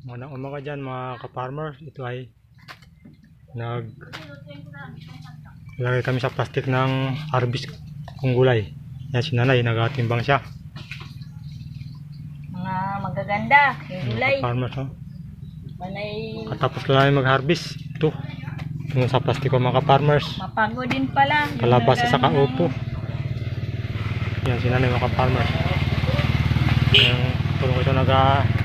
Mga umaga dyan mga ka-farmer, ito ay nag lagay kami sa plastic ng harvest kong gulay. Yan si nanay, nagatimbang siya. Mga magaganda, yung gulay. Farmers, no? Manay Katapos lang namin mag-harvest. Ito. Yung sa plastic ko mga farmers. mapago din pala. Kalabasa sa kaupo. Yan si nanay mga farmers. Yung tulong ko ito nag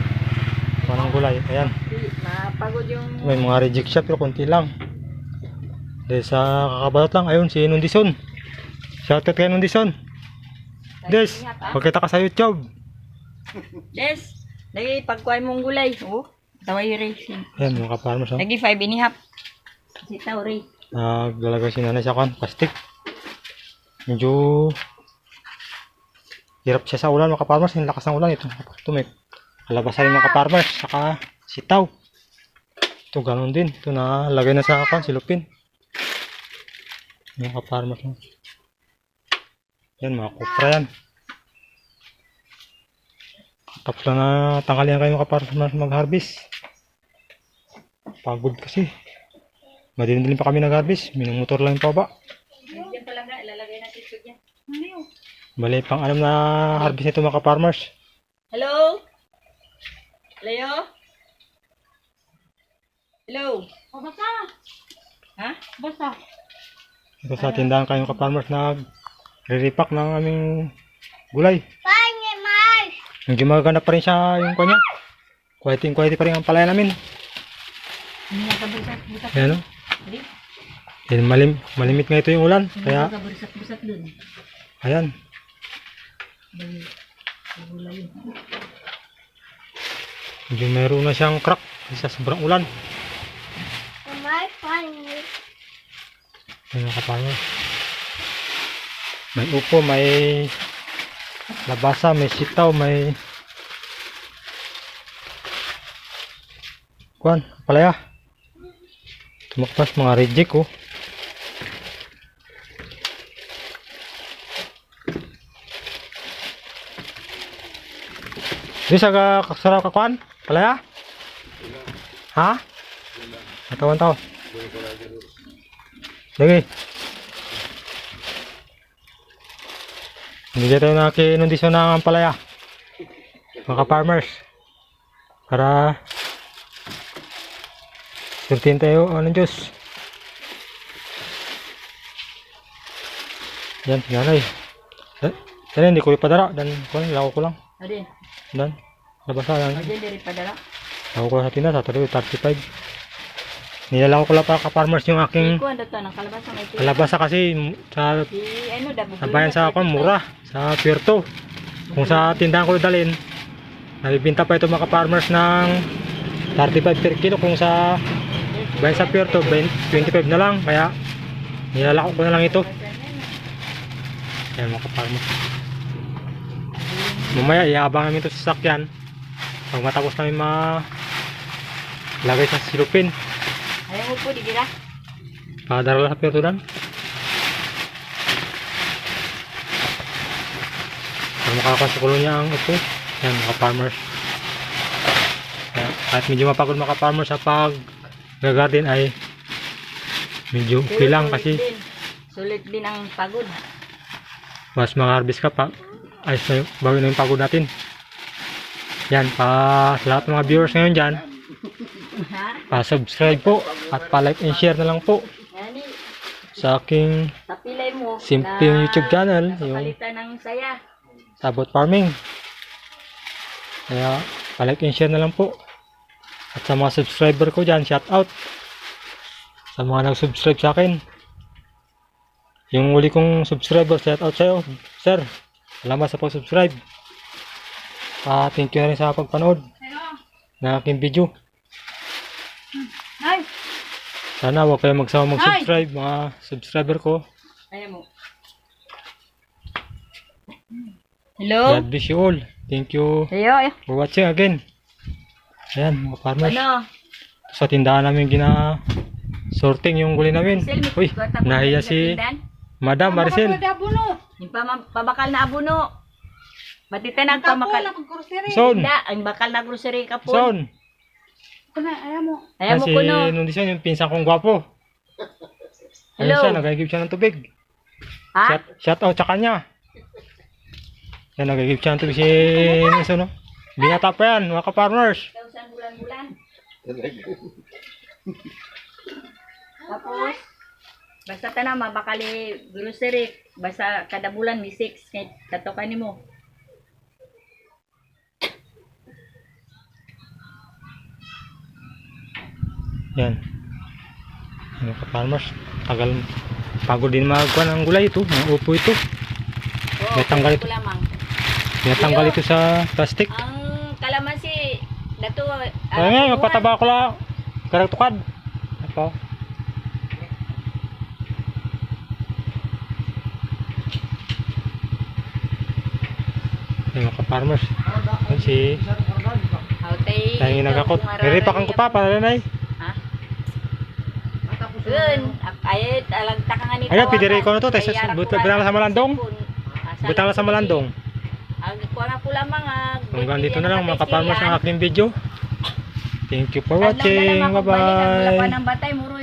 ng gulay. Ayan. Mapagod yung May mga reject siya pero konti lang. Dahil sa kakabalot lang. Ayun si Nundison. Shoutout kay Nundison. Des, pagkita ka sa YouTube. Des, lagi pagkuhay mong gulay. Oh, taway racing. Ayan mga farmers. Oh. Lagi 5 and a half. Si Tauri. Naglalagay si nanay sa kan, plastic. Medyo hirap siya sa ulan mga farmers. Yung lakas ng ulan ito. Ito yung mga farmers. Saka sitaw. Ito ganun din. Ito na lagay na sa kan, silupin. Mga farmers. oh. Yan mga kupra yan. Tapos lang na tanghalian kayo mga farmers mag-harvest. Pagod kasi. Madilim-dilim pa kami nag-harvest. Minumotor lang yung paba. Diyan pala nga, ilalagay natin ito dyan. Bali pang alam na harvest nito mga farmers. Hello? Leo? Hello? Oh, basta. Ha? Basta. Ito sa tindahan kayo mga farmers na re-repack ng aming gulay. Medyo magaganda pa rin siya yung kanya. Quality quality pa rin ang palaya namin. Hindi. Ayan o. Hindi. Yan, malim, malimit nga ito yung ulan. Hindi Kaya, nakabursat-bursat dun. ayan. Dahil, gulay. Medyo meron na siyang crack. Sa sobrang ulan. Ayan mga farmers. May upo, may labasa, may sitaw, may kuan, palaya. Tumakpas mga reject oh. Di sa ka sarap ka kuan? Palaya? Ha? Natawan tao. Sige. Hindi tayo nakinundisyon ng palaya. Mga farmers. Para Surtin tayo, ano Diyos. Yan, yanay. Yan, hindi ko ipadara. Dan, kuan, lako ko lang. Dan, labasa lang. adin diri padala. Lako ko sa tinda, sa 35. Nilalako ko lang pa ka-farmers yung aking Iko ando to ng kalabasa may tira. kalabasa kasi sa Si ano dabo. Sabayan sa ako, mura. Sa Puerto. Kung sa tindahan ko dalhin, nabibinta pa ito mga farmers ng 35 per kilo. Kung sa bayan sa Puerto, 20 25 na lang. Kaya, nilalako ko na lang ito. Ayan mga farmers. Mamaya, iabang namin ito sa sakyan. Pag matapos namin ma lagay sa silupin. Ayaw mo po di dira. Padara sa Puerto dan. Para makakasukulo niya ang upo. Yan, mga farmers. Kahit medyo mapagod mga farmers sa pag gagarden ay medyo okay lang kasi din. Sulit din ang pagod. mas mag-harvest ka pa. Ayos na yung, bago na yung pagod natin. Yan, pa sa lahat ng mga viewers ngayon dyan, pa-subscribe po at pa-like and share na lang po Yani, sa aking simpleng YouTube channel, yung ng saya. sabot farming. Kaya, palike and share na lang po. At sa mga subscriber ko dyan, shout out. Sa mga nag-subscribe sa akin. Yung uli kong subscriber, shout out sa'yo, sir. Salamat sa pag-subscribe. Ah, thank you na rin sa pagpanood na aking video. Ay, Sana huwag kayo magsama mag-subscribe, mga subscriber ko. ayaw mo. Hello? God bless you all. Thank you ayo. for watching again. Ayan, mga farmers. Ano? sa tindahan namin gina sorting yung gulay namin. Uy, nahiya si Madam Maricel. Yung pabakal na abuno. Batita nagpamakal. Son, Hindi, ang bakal na grocery ka po. son. Kuna, ayaw mo. Ayaw mo si kuno. Nundison, yung pinsan kong gwapo. Ayun Hello. siya, nag-give siya ng tubig. Ha? Shout, shout out sa kanya. Yan, nag-give siya ng tubig si Nundison, no? Binata pa yan, mga ka-farmers. Tausan bulan-bulan. Tapos, basta ta na, mabakali grocery. Basta kada bulan ni 6 kay katokan nimo. Yan. Yan, mga ka-farmers. Tagal, pagod din magkuha ng gulay ito, mga upo ito. Oo, May tanggal ito. lamang. Ito sa plastic. Ang kalamansi, dato, Ay nga, magpataba ko lang. Karang tukad. Ito. Yung mga ka-farmers. Yan si... Tayo nagakot. Niripakan ko pa, para na Yun, ayat alang takangan ni Ayan, pidiri ko na to, tayo sa- but- butang na sa malandong. Butang lang sa malandong. Ang kuha na po lamang ah. Hanggang dito na lang mga ka-farmers ng aking video. Thank you for watching. Bye-bye.